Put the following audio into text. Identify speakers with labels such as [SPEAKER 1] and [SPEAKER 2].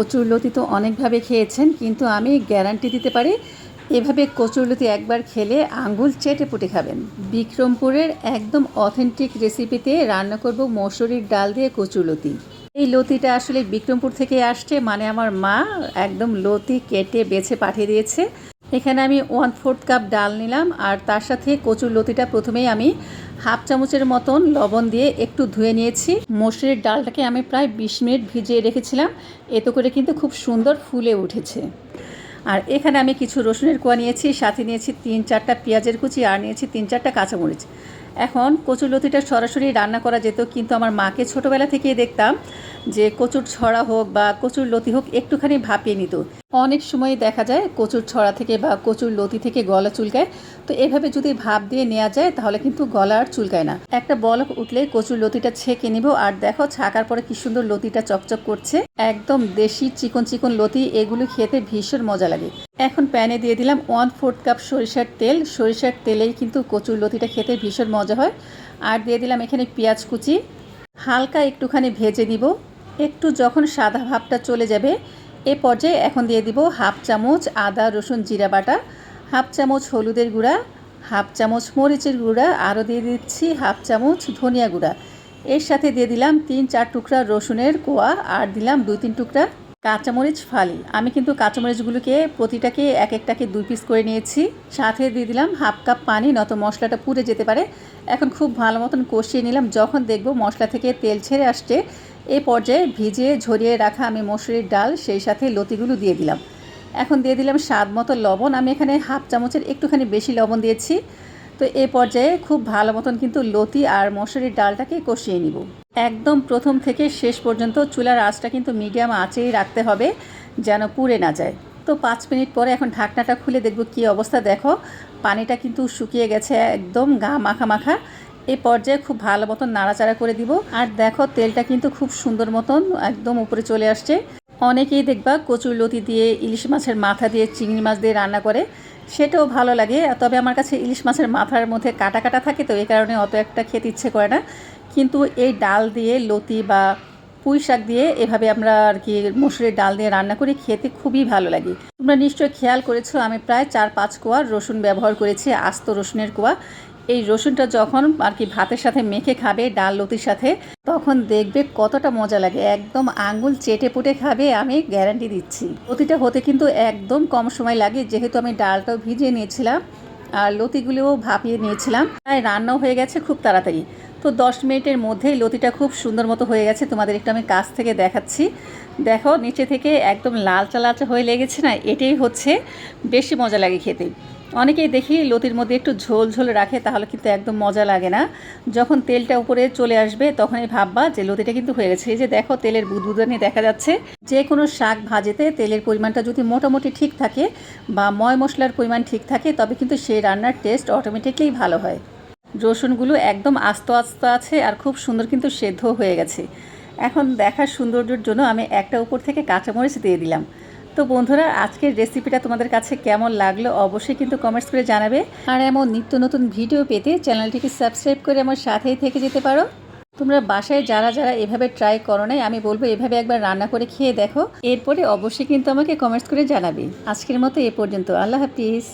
[SPEAKER 1] কচুর লতি তো অনেকভাবে খেয়েছেন, কিন্তু আমি গ্যারান্টি দিতে পারি, এভাবে কচুরলতি একবার খেলে আঙ্গুল চেটে পুটে খাবেন। বিক্রমপুরের একদম অথেন্টিক রেসিপিতে রান্না করব মসুরির ডাল দিয়ে কচুর লতি। এই লতিটা আসলে বিক্রমপুর থেকে আসছে মানে আমার মা একদম লতি কেটে বেছে পাঠিয়ে দিয়েছে। এখানে আমি ওয়ান ফোর্থ কাপ ডাল নিলাম, আর তার সাথে কচুর লতিটা প্রথমেই আমি হাফ চামচের মতন লবণ দিয়ে একটু ধুয়ে নিয়েছি। মসুরের ডালটাকে আমি প্রায় বিশ মিনিট ভিজিয়ে রেখেছিলাম, এতে করে কিন্তু খুব সুন্দর ফুলে উঠেছে। আর এখানে আমি কিছু রসুনের কোয়া নিয়েছি, সাথে নিয়েছি তিন চারটা পেঁয়াজের কুচি, আর নিয়েছি তিন চারটা কাঁচামরিচ। এখন কচুর লতিটা সরাসরি রান্না করা যেত, কিন্তু আমার মাকে ছোটোবেলা থেকেই দেখতাম যে কচুর ছড়া হোক বা কচুর লতি হোক একটুখানি ভাপিয়ে নিত। অনেক সময় দেখা যায় কচুর ছড়া থেকে বা কচুর লতি থেকে গলা চুলকায়, তো এভাবে যদি ভাপ দিয়ে নেওয়া যায় তাহলে কিন্তু গলা আর চুলকায় না। একটা বলক উঠলে কচুর লতিটা ছেঁকে নিব আর দেখো ছাকার পরে কি সুন্দর লতিটা চকচক করছে। একদম দেশি চিকন চিকন লতি, এগুলো খেতে ভীষণ মজা লাগে। এখন প্যানে দিয়ে দিলাম ওয়ান ফোর্থ কাপ সরিষার তেল। সরিষার তেলেই কিন্তু কচুর লতিটা খেতে ভীষণ মজা হয়। আর দিয়ে দিলাম এখানে পেঁয়াজ কুচি। হালকা একটুখানি ভেজে দিব একটু যখন সাদা ভাবটা চলে যাবে, এ পর্যায়ে এখন দিয়ে দিব হাফ চামচ আদা, রসুন, জিরা বাটা, হাফ চামচ হলুদের গুঁড়া, হাফ চামচ মরিচের গুঁড়া, আরও দিয়ে দিচ্ছি হাফ চামচ ধনিয়া গুঁড়া। এর সাথে দিয়ে দিলাম তিন চার টুকরা রসুনের কোয়া, আর দিলাম দুই তিন টুকরা কাঁচামরিচ ফালি। আমি কিন্তু কাঁচামরিচগুলোকে প্রতিটাকে এক একটাকে দুই পিস করে নিয়েছি। সাথে দিয়ে দিলাম হাফ কাপ পানি নত মশলাটা পুড়ে যেতে পারে। এখন খুব ভালো মতন কষিয়ে নিলাম। যখন দেখব মশলা থেকে তেল ছেড়ে আসছে এই পর্যায়ে ভিজিয়ে ঝরিয়ে রাখা আমি মসুরির ডাল, সেই সাথে লতিগুলো দিয়ে দিলাম। এখন দিয়ে দিলাম স্বাদ মতো লবণ। আমি এখানে হাফ চামচের একটুখানি বেশি লবণ দিয়েছি। তো এ পর্যায়ে খুব ভালো মতন কিন্তু লতি আর মসুরির ডালটাকে কষিয়ে নিব। একদম প্রথম থেকে শেষ পর্যন্ত চুলার আঁচটা কিন্তু মিডিয়াম আঁচেই রাখতে হবে, যেন পুড়ে না যায়। তো পাঁচ মিনিট পরে এখন ঢাকনাটা খুলে দেখব কী অবস্থা। দেখো, পানিটা কিন্তু শুকিয়ে গেছে একদম গা মাখা মাখা। এই পর্যায়ে খুব ভালো মতন নাড়াচাড়া করে দিব। আর দেখো, তেলটা কিন্তু খুব সুন্দর মতন একদম উপরে চলে আসছে। অনেকেই দেখবা কচুর লতি দিয়ে ইলিশ মাছের মাথা দিয়ে চিংড়ি মাছ দিয়ে রান্না করে, সেটাও ভালো লাগে। তবে আমার কাছে ইলিশ মাছের মাথার মধ্যে কাটা কাটা থাকে তো এই কারণে অত একটা খেতে ইচ্ছে করে না। কিন্তু এই ডাল দিয়ে লতি বা পুঁই শাক দিয়ে এভাবে আমরা আর কি মসুরের ডাল দিয়ে রান্না করি, খেতে খুবই ভালো লাগে। তোমরা নিশ্চয়ই খেয়াল করেছ, আমি প্রায় চার পাঁচ কোয়া রসুন ব্যবহার করেছি, আস্ত রসুনের কোয়া। এই রসুনটা যখন আর কি ভাতের সাথে মেখে খাবে, ডাল লতির সাথে, তখন দেখবে কতটা মজা লাগে। একদম আঙ্গুল চেটে পুটে খাবে, আমি গ্যারান্টি দিচ্ছি। লতিটা হতে কিন্তু একদম কম সময় লাগে, যেহেতু আমি ডালটাও ভিজিয়ে নিয়েছিলাম আর লতিগুলোও ভাপিয়ে নিয়েছিলাম। তাই রান্নাও হয়ে গেছে খুব তাড়াতাড়ি। তো দশ মিনিটের মধ্যেই লতিটা খুব সুন্দর মতো হয়ে গেছে। তোমাদের একটু আমি কাছ থেকে দেখাচ্ছি। দেখো, নিচে থেকে একদম লালচা লালচা হয়ে লেগেছে না, এটাই হচ্ছে বেশি মজা লাগে খেতে। অনেকেই দেখি লতির মধ্যে একটু ঝোল ঝোল রাখে, তাহলে কিন্তু একদম মজা লাগে না। যখন তেলটা উপরে চলে আসবে, তখনই ভাববা যে লতিটা কিন্তু হয়ে গেছে। এই যে দেখো, তেলের বুদবুদানি দেখা যাচ্ছে। যে কোনো শাক ভাজেতে তেলের পরিমাণটা যদি মোটামুটি ঠিক থাকে বা ময় মশলার পরিমাণ ঠিক থাকে, তবে কিন্তু সেই রান্নার টেস্ট অটোমেটিকলি ভালো হয়। রসুনগুলো একদম আস্ত আস্ত আছে আর খুব সুন্দর কিন্তু সেদ্ধ হয়ে গেছে। এখন দেখার সৌন্দর্যের জন্য আমি একটা উপর থেকে কাঁচামরিচ দিয়ে দিলাম। তো বন্ধুরা, আজকের রেসিপিটা তোমাদের কাছে কেমন লাগল অবশ্যই কিন্তু কমেন্টস করে জানাবে। আর এমন নিত্য নতুন ভিডিও পেতে চ্যানেলটিকে সাবস্ক্রাইব করে আমার সাথেই থেকে যেতে পারো। তোমরা বাসায় যারা যারা এভাবে ট্রাই করো নাই, আমি বলব এভাবে একবার রান্না করে খেয়ে দেখো। এরপরে অবশ্যই কিন্তু আমাকে কমেন্টস করে জানাবে। আজকের মতো এ পর্যন্ত। আল্লাহ হাফিজ।